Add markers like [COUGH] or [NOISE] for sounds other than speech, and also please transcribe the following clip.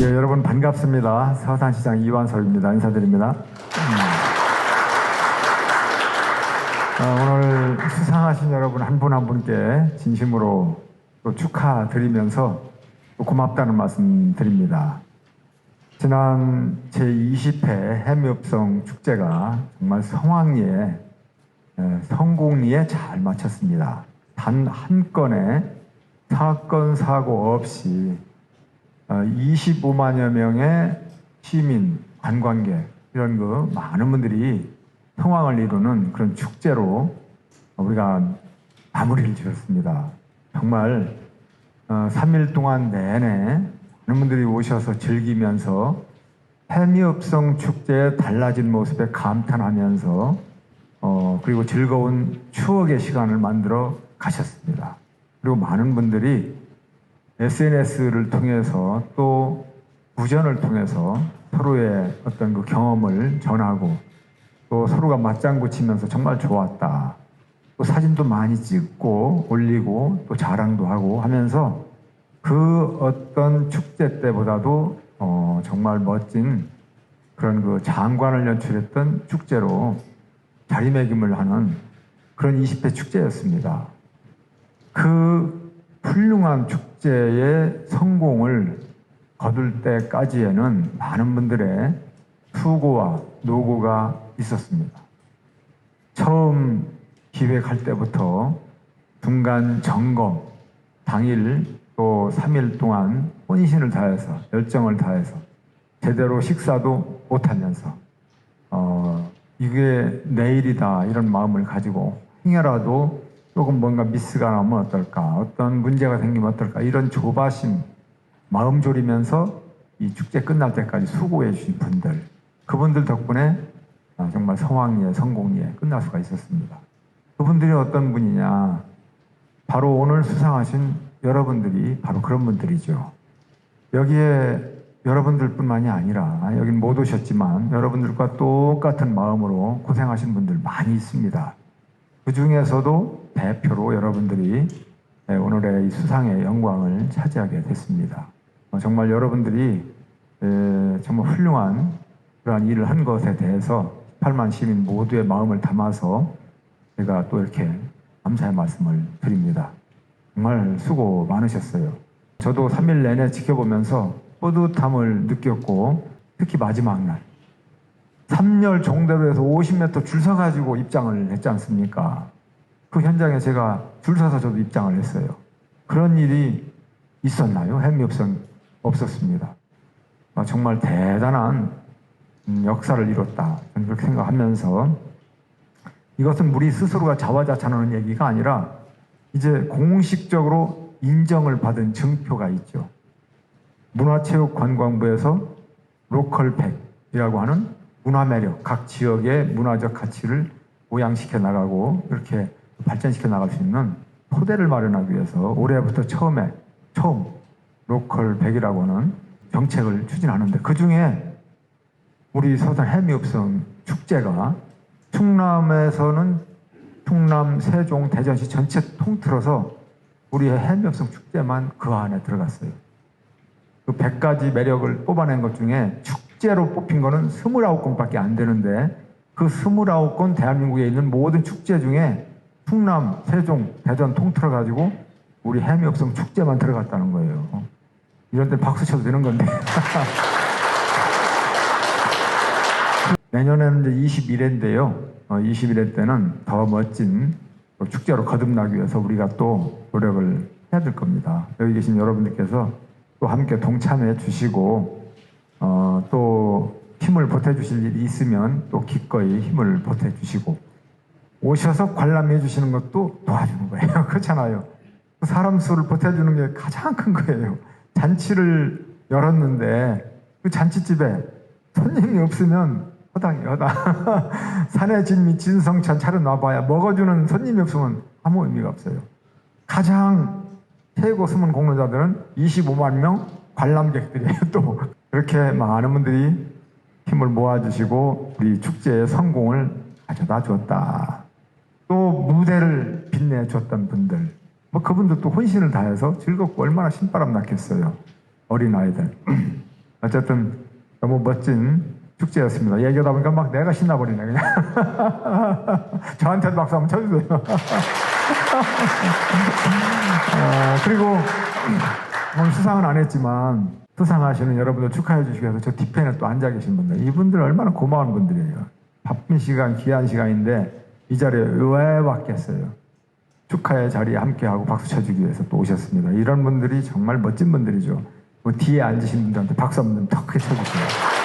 예, 여러분 반갑습니다. 서산시장 이완섭입니다. 인사드립니다. 어, 오늘 수상하신 여러분 한 분한 분께 진심으로 또 축하드리면서 또 고맙다는 말씀 드립니다. 지난 제20회 해미업성 축제가 정말 성황리에 에, 성공리에 잘 마쳤습니다. 단 한 건의 사건 사고 없이 어, 25만여 명의 시민, 관광객 이런 그 많은 분들이 성황을 이루는 그런 축제로 우리가 마무리를 지었습니다. 정말 어, 3일 동안 내내 많은 분들이 오셔서 즐기면서 해미업성 축제의 달라진 모습에 감탄하면서 어, 그리고 즐거운 추억의 시간을 만들어 가셨습니다. 그리고 많은 분들이 SNS를 통해서 또 구전을 통해서 서로의 어떤 그 경험을 전하고 또 서로가 맞장구 치면서 정말 좋았다. 또 사진도 많이 찍고 올리고 또 자랑도 하고 하면서 그 어떤 축제 때보다도 어, 정말 멋진 그런 그 장관을 연출했던 축제로 자리매김을 하는 그런 20대 축제였습니다. 그 훌륭한 축제의 성공을 거둘 때까지에는 많은 분들의 수고와 노고가 있었습니다. 처음 기획할 때부터 중간 점검, 당일 또 3일 동안 혼신을 다해서 열정을 다해서 제대로 식사도 못하면서 어, 이게 내일이다 이런 마음을 가지고 행여라도 조금 뭔가 미스가 나면 어떨까 어떤 문제가 생기면 어떨까 이런 조바심 마음 졸이면서 이 축제 끝날 때까지 수고해 주신 분들 그분들 덕분에 아, 정말 성황리에 성공리에 끝날 수가 있었습니다. 그분들이 어떤 분이냐 바로 오늘 수상하신 여러분들이 바로 그런 분들이죠. 여기에 여러분들뿐만이 아니라 여긴 못 오셨지만 여러분들과 똑같은 마음으로 고생하신 분들 많이 있습니다. 그 중에서도 대표로 여러분들이 네, 오늘의 이 수상의 영광을 차지하게 됐습니다. 어, 정말 여러분들이 에, 정말 훌륭한 그러한 일을 한 것에 대해서 8만 시민 모두의 마음을 담아서 제가 또 이렇게 감사의 말씀을 드립니다. 정말 수고 많으셨어요. 저도 3일 내내 지켜보면서 뿌듯함을 느꼈고 특히 마지막 날 3열 종대로에서 50m 줄 서가지고 입장을 했지 않습니까? 그 현장에 제가 줄 서서 저도 입장을 했어요. 그런 일이 있었나요? 햄이 없었, 없었습니다. 아, 정말 대단한 음, 역사를 이뤘다. 그렇게 생각하면서 이것은 우리 스스로가 자화자찬하는 얘기가 아니라 이제 공식적으로 인정을 받은 증표가 있죠. 문화체육관광부에서 로컬팩이라고 하는 문화 매력, 각 지역의 문화적 가치를 보양시켜 나가고 이렇게 발전시켜 나갈 수 있는 토대를 마련하기 위해서 올해부터 처음에 처음 로컬 100이라고 하는 정책을 추진하는데 그 중에 우리 서산 해미읍성 축제가 충남에서는 충남, 세종, 대전시 전체 통틀어서 우리의 해미읍성 축제만 그 안에 들어갔어요. 그 100가지 매력을 뽑아낸 것 중에 축 제로 뽑힌 거는 29건밖에 안 되는데 그 29건 대한민국에 있는 모든 축제 중에 충남, 세종, 대전 통틀어 가지고 우리 해미업성 축제만 들어갔다는 거예요. 이런 데 박수 쳐도 되는 건데. [LAUGHS] 내년에는 이제 21회인데요. 어, 21회 때는 더 멋진 또 축제로 거듭나기 위해서 우리가 또 노력을 해야 될 겁니다. 여기 계신 여러분들께서 또 함께 동참해 주시고 어, 또 힘을 보태 주실 일이 있으면 또 기꺼이 힘을 보태 주시고 오셔서 관람해 주시는 것도 도와주는 거예요. [LAUGHS] 그렇잖아요. 사람 수를 보태주는 게 가장 큰 거예요. 잔치를 열었는데 그 잔치집에 손님이 없으면 허당이 허당. [LAUGHS] 산의 진미 진성찬 차려놔봐야 먹어주는 손님이 없으면 아무 의미가 없어요. 가장 최고 숨은 공로자들은 25만 명 관람객들이에요. 또 그렇게 많은 분들이 힘을 모아주시고 우리 축제의 성공을 가져다 줬다. 또 무대를 빛내줬던 분들, 뭐 그분들도 혼신을 다해서 즐겁고 얼마나 신바람 났겠어요. 어린 아이들. [CLEARS THROAT] 어쨌든 너무 멋진 축제였습니다. 얘기하다 보니까 막 내가 신나버리네, 그냥. [LAUGHS] 저한테도 박수 한번 쳐주세요. 어, [LAUGHS] 그리고 오늘 수상은 안 했지만 수상하시는 여러분들 축하해 주시기 위해서 저 뒤편에 또 앉아 계신 분들 이분들 얼마나 고마운 분들이에요. 바쁜 시간, 귀한 시간인데 이 자리에 왜 왔겠어요? 축하의 자리에 함께하고 박수 쳐주기 위해서 또 오셨습니다. 이런 분들이 정말 멋진 분들이죠. 그 뒤에 앉으신 분들한테 박수 한번 더 크게 쳐주세요. 네.